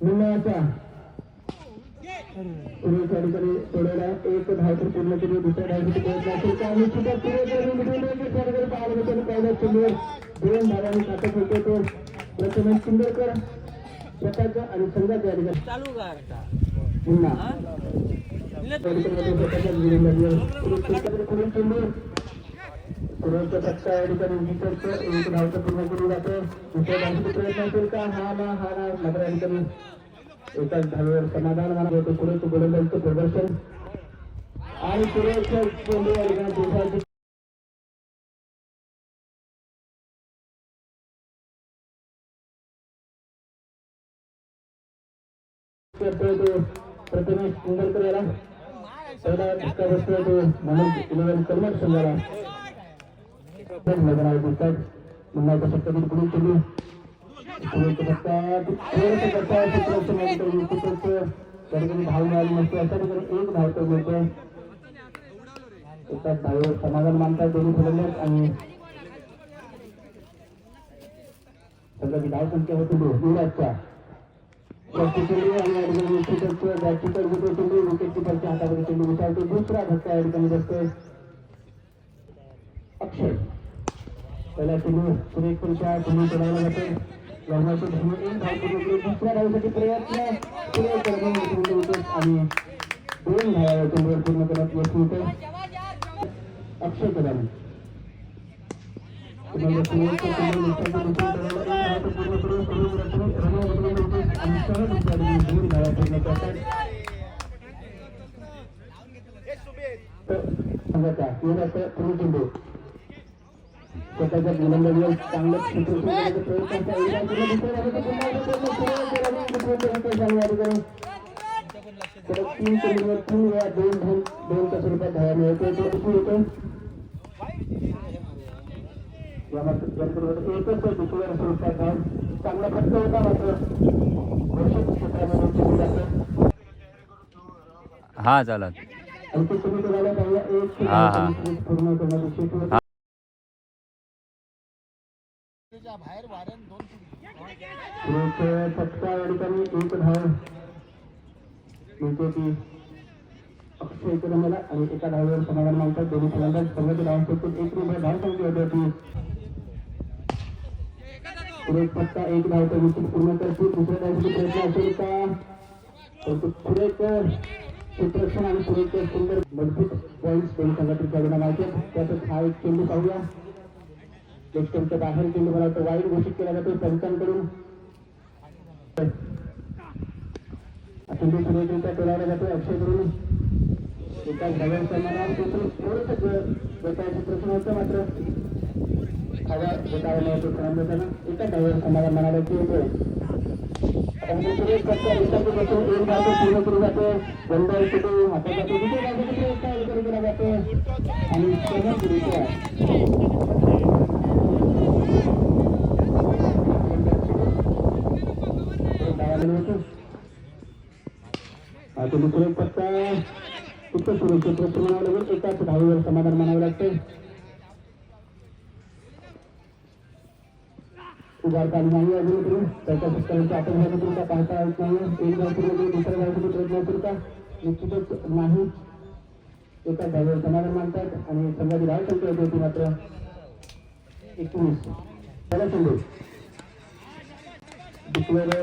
सुरेश ठिकाणी सोडवला. एक धावतर पूर्ण केली. दुसऱ्या धावसाठी प्रयत्न असेल का आणि सुद्धा पहिल्या चेंडूवर दोन धावांनी खातं खेळतो तो प्रथमेश सुंदरकर स्वतःच्या आणि करता पुन्हा हा? सुरेशच्या या ठिकाणी एक धावचं पूर्ण दुसऱ्या प्रयत्न असेल का? हा ना हा ना. मात्र या ठिकाणी एकाच धावेवर समाधान मानत गोलंदाजीचं प्रदर्शन. आणि सुरेशच्या चेंडू या ठिकाणी दिवसाची प्रथमेश कुंडलकर याला पहिला धक्का बसतोय तो. म्हणून इलेव्हन कर्मक संघाला मैदानावर दिसतात मुंबईच्या शक्यतील पुढे केली पुढे फटका थोडंसं करता क्षेत्राचं मैदान विकेटचं त्या मिळाली नसते अशा ठिकाणी एक मिळतोय एकाच धावेवर समाधान मानतात दोन्ही फलंदाज आणि संघाची धाव संख्या होती युवराजच्या आणि हातामध्ये चेंडू विचारतो दुसरा धक्का या ठिकाणी बसतोय अक्षय पहिला चेंडू सुरेशपूरच्या चेंडू चढवला जातो. लग्नाचे एक धाव पूर्ण दुसऱ्या धावसाठी प्रयत्न करणं होते आणि दोन धावा चेंडूवर पूर्ण करत यश मिळते अक्षय कदम. पूर्ण स्वतःच्या गोलंदाजीवर चांगलं तीन चेंडूवर तीन वेळा दोन दोन दोनच्या स्वरूपात धावा मिळते तो होतो एकच दुसऱ्या स्वरूपात धाव चांगला खर्च होता मात्र घोषित क्षेत्रामध्ये हा चालत हा, हा. पूर्ण करण्याची शेती होती फटका या ठिकाणी एक धाव. मिळते ती अक्षय कदमाला आणि एका धावेवर समाधान मानतात. दोन्ही फलंदाज संघाची धाव संख्येत एक रुपये धाव संख्या होती होती सुरेश फटका एक धाव तर विकेट पूर्ण करतो दुसऱ्या धावसाठी प्रयत्न असेल का? तर तो सुरेकर आणि सुरेकर सुंदर मज़बूत पॉईंट्स दोन संघातील खेळाडूंना माहिती त्यातच हा एक चेंडू पाहूया. सिस्टमच्या बाहेर चेंडू मला तर वाईट घोषित केला जातो पंचांकडून चेंडू सुरेखरित्या टोलावला जातो अक्षयकडून एका धाव्या सन्मानावर तिथून थोडंसं गटाचं प्रश्न होतं मात्र. हवा गटावर होतो. खराब एका धाव्यावर समाधान म्हणाला की होतो जातो पूर्ण केली जाते. बंद हातात जातो दुसऱ्या धावसाठी प्रयत्न केला जातो. आणि आता दुसरे पत्ता फक्त सुरक्षित प्रश्न म्हणावं लागेल एकाच धावीवर समाधान मानावं लागते उभार नाही अजून तरी त्याच्या शेतकऱ्यांच्या आपण झालं का पाहता येत नाही. एक धाव पूर्ण दुसऱ्या प्रयत्न का? निश्चितच नाही. समाधान मानतात आणि संघाची धाव संख्या होती मात्र एकवीस त्याला चेंडू दुसऱ्या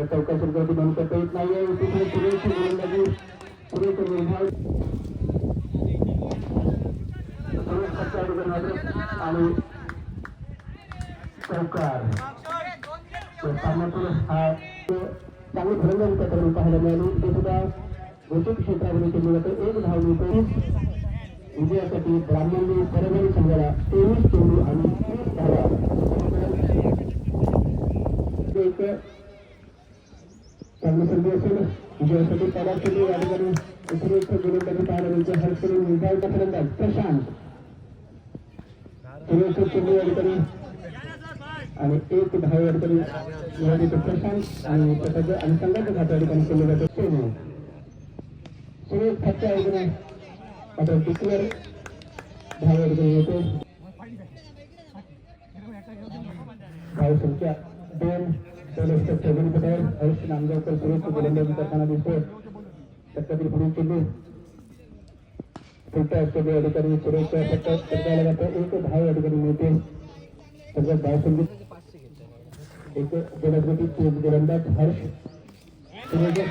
ठिकाणी गर्दी पूर्ण धावा बंद करता येत नाहीये तिथे पुरेशी गोलंदाजी सुरेश निर्धार आणि चौकार. सामन्यातून हा चांगली फलंदाजी त्याकडून पाहायला मिळाली. ते सुद्धा घोषित क्षेत्रामध्ये केली जाते. एक धाव मिळतो विजयासाठी ब्राह्मणी परभणी संघाला तेवीस चेंडू आणि तीस धावा. चांगली संधी असेल विजयासाठी पहिला केली या ठिकाणी उत्कृष्ट गोलंदाजी पाहायला मिळते हर्षकडून निर्धारित फलंदाज प्रशांत. सुरेश चेंडू या ठिकाणी आणि एक धाव या ठिकाणी प्रशांत. आणि प्रसाद आणि संघाच्या खात्या या ठिकाणी केले जाते चेंडू सुरेश फक्त या ठिकाणी आता टिकवर धाव या ठिकाणी येते. धाव संख्या दोन. दोन चौघडी पटावर हर्ष नामगावकर सुरेश गोलंदाजी करताना दिसतो टक्क्यातील पुढील चेंडू छोट्या चेंडू या सुरेश फक्त पटकायला जातो एक धाव या ठिकाणी मिळते. सगळ्यात धाव संगीत एक जलदगती गोलंदाज हर्ष. सुरेशच्या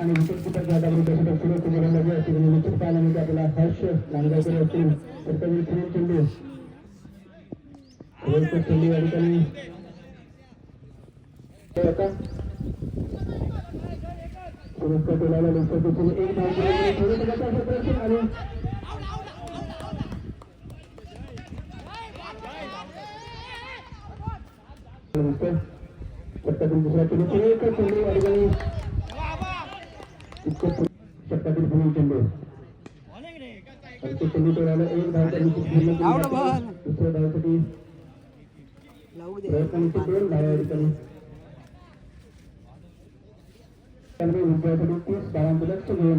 आणि विकेट गोलंदाजी या विकेट पाहायला आपल्याला हर्ष नांदगावकर असतील तर त्यावेळी पुढील चेंडू सुरेशच्या चेंडू या ठिकाणी. शतकातील दुसऱ्या चेंडू एक चेंडू या ठिकाणी इतकं पुढील चेंडू चेंडू एक धाव दुसऱ्या धावासाठी दोन धावा या ठिकाणी त्यामुळे विद्यार्थ्यांनी तीस धावांचं लक्ष घेऊन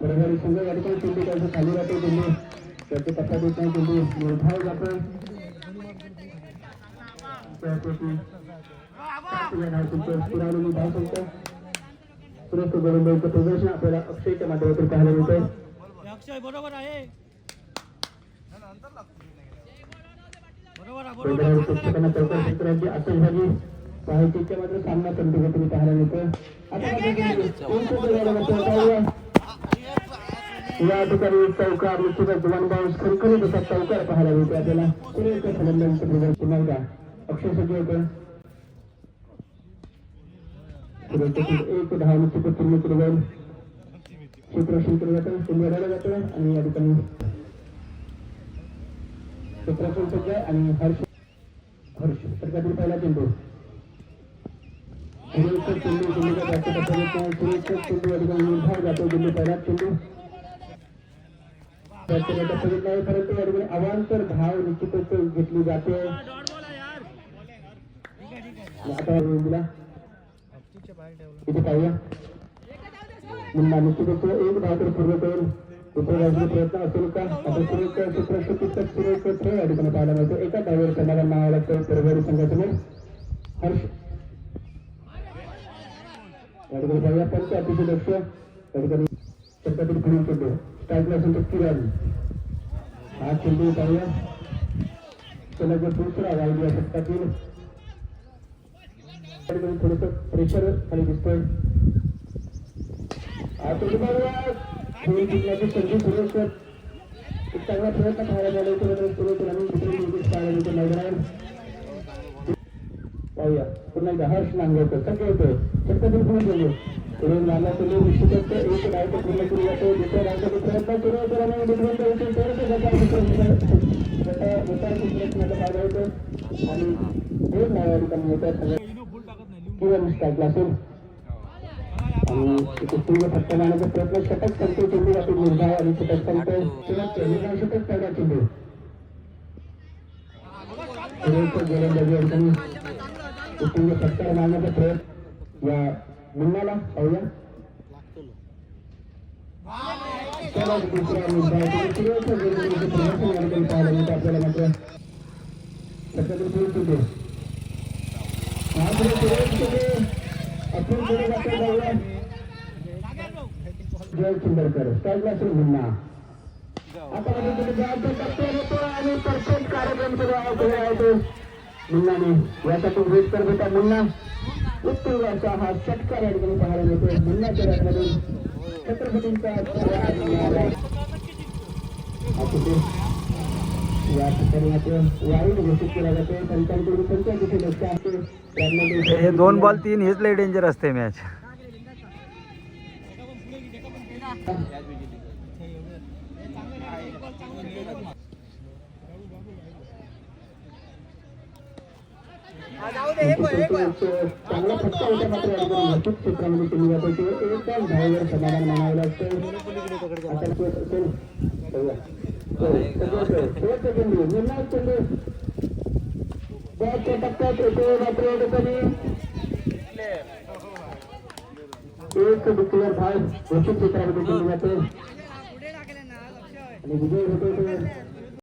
बरोबर संघ या ठिकाणी चेंडू त्यांचं खाली राहतो चेंडू त्याचे टप्पा देत नाही चेंडू निर्धाव जातो प्रदर्शन आपल्याला अक्षयच्या माध्यमातून पाहायला मिळतंय. अक्षय बरोबर आहे. बरोबर बरोबर प्रेक्षकांना चौकार क्षेत्राची आतषबाजी पाहायची मात्र सामना कंटिन्यूटी पाहायला मिळतोय आता मात्र चेंडू दोन चेंडू झाले मात्र पाहूया. या ठिकाणी चौकार निश्चितच वन बाउन्स खणखणीत असा चौकार पाहायला मिळतो आपल्याला. सुरेख फलंदाजीचं प्रदर्शन पुन्हा एकदा अक्षय सज्ज होतं. एक धाव निश्चितच पूर्ण केलं जाईल क्षेत्ररक्षण केलं जातं हरवला जातो आणि या ठिकाणी क्षेत्ररक्षण सज्ज आणि हर्ष हर्ष षटकातील पहिला चेंडू. सुरेशचा चेंडू चेंडूचा बॅटचा टप्पा येत नाही सुरेशचा चेंडू या ठिकाणी निर्धाव जातो चेंडू पहिला चेंडू टप्पा येत नाही परंतु या ठिकाणी अवांतर धाव निश्चितच घेतली जाते आता दिला इथे पाहूया मुन्ना निश्चितच एक धाव तर पूर्ण करून दुसऱ्या प्रयत्न असेल का आता सुरेशचा क्षेत्रशक्तीचा सुरेशचा खेळ या ठिकाणी पाहायला मिळतो एका धावेवर समाधान नावा लागतं परभणी संघासमोर हर्ष या ठिकाणी पाहूया पंच अतिशय लक्ष. या ठिकाणी शतकातील पुढील चेंडू स्ट्राईकला असेल किरण. हा चेंडू पाहूया सलग दुसरा राहिली या षटकातील थोडस प्रेशर खाली दिसतोय. खेळ संधी सुरेश चांगला प्रयत्न पाहायला मिळाला होता मात्र मैदानावर. जाऊया पुन्हा एकदा हर्ष नांगवतो सगळे होतोय छत्रपती पुढे गेलो पुढे नाला तुम्ही निश्चितच एक डायट पूर्ण केली जातो दुसऱ्या डायसाठी प्रयत्न सुरू होतो आणि दुसऱ्या आणि असेल आणि फटका मारण्याचा प्रयत्न षटक संपतो चेंडू निर्धाव आणि षटक षटक चेंडू गोलंदाजी अडचणी उत्तुंग फटका मारण्याचा प्रयत्न या मुलाला पाहूया. दुसरा आपल्याला मात्र पुढे जय स्टाईलला मुन्ना आता आणि परफेक्ट कार्यक्रम सुरू आहे मुन्नाने यासाठी वेट करत होता मुन्ना उत्तुंग असा हा षटकार या ठिकाणी पाहायला मिळतोय मुन्नाच्या रॅकमधून छत्रपतींचा या ठिकाणी हे दोन बॉल तीन हेच लय डेंजर असते मॅच चांगला फटका होता मात्र निश्चित क्षेत्रामध्ये केली जाते किंवा एकाच धावेवर समाधान मानावं लागतं टप्प्यात येतो मात्र या ठिकाणी. एक डिक्लेअर फाय घोषित क्षेत्रामध्ये केली जाते आणि विजय होतो